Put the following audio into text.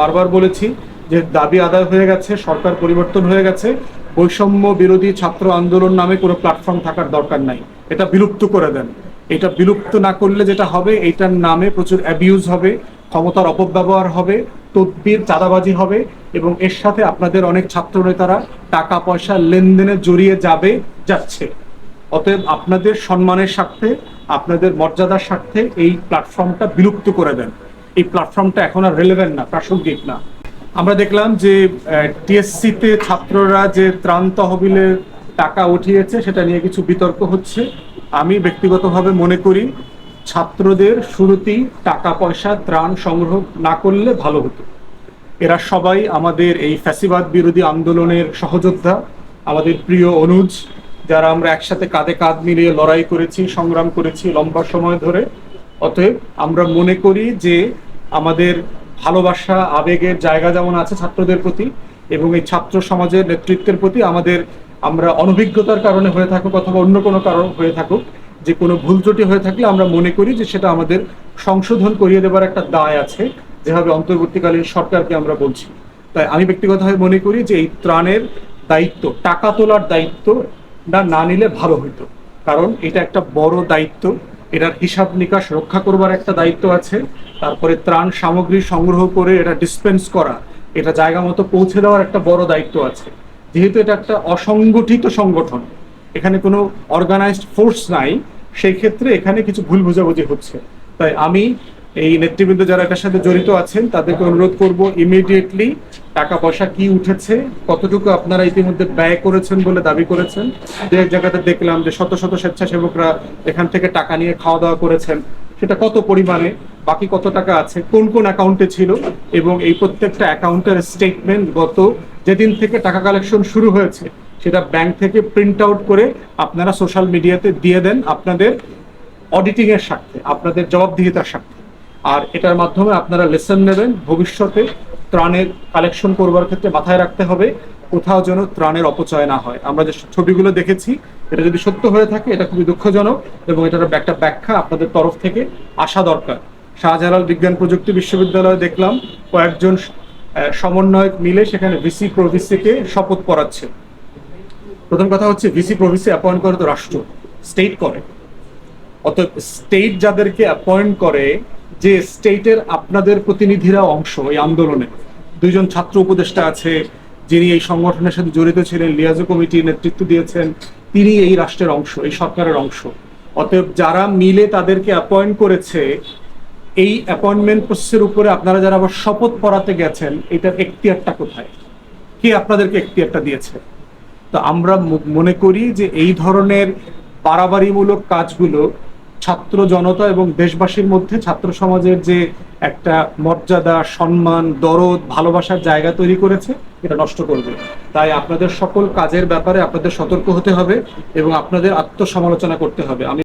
বারবার বলেছি যে দাবি আদায় হয়ে গেছে, সরকার পরিবর্তন হয়ে গেছে। বৈষম্য বিরোধী ছাত্র আন্দোলন নামে কোনো প্ল্যাটফর্ম থাকার দরকার নাই। এটা বিলুপ্ত করে দেন। এটা বিলুপ্ত না করলে যেটা হবে এটার নামে প্রচুর অ্যাবিউজ হবে, ক্ষমতার অপব্যবহার হবে, তদবির চাঁদাবাজি হবে এবং এর সাথে আপনাদের অনেক ছাত্র নেতারা টাকা পয়সা লেনদেনে জড়িয়ে যাবে, যাচ্ছে। অতএব আপনাদের সম্মানের স্বার্থে, আপনাদের মর্যাদার স্বার্থে এই প্ল্যাটফর্মটা বিলুপ্ত করে দেন। এই প্ল্যাটফর্মটা এখন আর রেলেভেন্ট না, প্রাসঙ্গিক না। আমরা দেখলাম যে টিএসসিতে ছাত্ররা যে ত্রাণ তহবিলের টাকা উঠিয়েছে, সেটা নিয়ে কিছু বিতর্ক হচ্ছে। আমি ব্যক্তিগতভাবে মনে করি, ছাত্রদের শুরুতেই টাকা পয়সা ত্রাণ সংগ্রহ না করলে ভালো হতো। এরা সবাই আমাদের এই ফ্যাসিবাদ বিরোধী আন্দোলনের সহযোদ্ধা, আমাদের প্রিয় অনুজ, যারা আমরা একসাথে কাঁধে কাঁধ মিলিয়ে লড়াই করেছি, সংগ্রাম করেছি লম্বা সময় ধরে। অতএব আমরা মনে করি যে আমাদের ভালোবাসা, আবেগের জায়গা যেমন আছে ছাত্রদের প্রতি এবং এই ছাত্র সমাজের নেতৃত্বের প্রতি আমাদের আমরা অনভিজ্ঞতার কারণে হয়ে থাকুক অথবা অন্য কোনো কারণ হয়ে থাকুক, যে কোনো ভুল ত্রুটি হয়ে থাকলে আমরা মনে করি যে সেটা আমাদের সংশোধন করিয়ে দেবার একটা দায় আছে, যেভাবে অন্তর্বর্তীকালীন সরকারকে আমরা বলছি। তাই আমি ব্যক্তিগতভাবে মনে করি যে এই ত্রাণের দায়িত্ব, টাকা তোলার দায়িত্ব না নিলে ভালো হইতো। কারণ এটা একটা বড় দায়িত্ব। এটার হিসাব নিকাশ রক্ষা করবার একটা দায়িত্ব আছে, তারপরে ত্রাণ সামগ্রী সংগ্রহ করে এটা ডিসপেন্স করা, এটা জায়গা মতো পৌঁছে দেওয়ার একটা বড় দায়িত্ব আছে। যেহেতু এটা একটা অসংগঠিত সংগঠন, এখানে কোনো অর্গানাইজড ফোর্স নাই, সেই ক্ষেত্রে এখানে কিছু ভুল বোঝাবুঝি হচ্ছে। তাই আমি এই নেতৃবৃন্দ যারা এটার সাথে জড়িত আছেন, তাদেরকে অনুরোধ করব ইমিডিয়েটলি টাকা পয়সা কি উঠেছে, কতটুকু আপনারা ইতিমধ্যে ব্যয় করেছেন বলে দাবি করেছেন, যে এক জায়গাতে দেখলাম যে শত শত স্বেচ্ছাসেবকরা এখান থেকে টাকা নিয়ে খাওয়া দাওয়া করেছেন, সেটা কত পরিমাণে, বাকি কত টাকা আছে, কোন কোন অ্যাকাউন্টে ছিল, এবং এই প্রত্যেকটা অ্যাকাউন্টের স্টেটমেন্ট গত যেদিন থেকে টাকা কালেকশন শুরু হয়েছে, সেটা ব্যাংক থেকে প্রিন্ট আউট করে আপনারা সোশ্যাল মিডিয়াতে দিয়ে দেন আপনাদের অডিটিং এর স্বার্থে, আপনাদের জবাবদিহিতার স্বার্থে। আর এটার মাধ্যমে আপনারা লেসন নেবেন, ভবিষ্যতে ত্রাণের কালেকশন করবার ক্ষেত্রে মাথায় রাখতে হবে, কোথাও যেন ত্রাণের অপচয় না হয়। আমরা যে ছবিগুলো দেখেছি, এটা যদি সত্য হয়ে থাকে, এটা খুবই দুঃখজনক এবং এটার একটা ব্যাখ্যা আপনাদের তরফ থেকে আসা দরকার। শাহজালাল বিজ্ঞান প্রযুক্তি বিশ্ববিদ্যালয়ে দেখলাম, কয়েকজন সমন্বয়ক মিলে সেখানে ভিসি প্রভিসিকে শপথ পড়াচ্ছে। প্রথম কথা হচ্ছে ভিসি প্রভিসি অ্যাপয়েন্ট করে তো রাষ্ট্র স্টেট করে। অতএব স্টেট যাদেরকে অ্যাপয়েন্ট করে যে স্টেটের আপনাদের প্রতিনিধিরা অংশ এই আন্দোলনে। দুইজন ছাত্র উপদেষ্টা আছে, যিনি এই সংগঠনের সাথে জড়িত ছিলেন, লিয়াজো কমিটির নেতৃত্ব দিয়েছেন, তিনি এই রাষ্ট্রের অংশ, এই সরকারের অংশ। অতএব যারা মিলে তাদেরকে অ্যাপয়েন্ট করেছে, এই অ্যাপয়েন্টমেন্ট প্রসেসের উপরে আপনারা যারা আবার শপথ পড়াতে গেছেন, এটার এখতিয়ারটা কোথায়? কে আপনাদেরকে এখতিয়ারটা দিয়েছে? তো আমরা মনে করি যে এই ধরনের বাড়াবাড়িমূলক কাজগুলো ছাত্র জনতা এবং দেশবাসীর মধ্যে ছাত্র সমাজের যে একটা মর্যাদা, সম্মান, দরদ, ভালোবাসার জায়গা তৈরি করেছে, এটা নষ্ট করবে। তাই আপনাদের সকল কাজের ব্যাপারে আপনাদের সতর্ক হতে হবে এবং আপনাদের আত্মসমালোচনা করতে হবে। আমি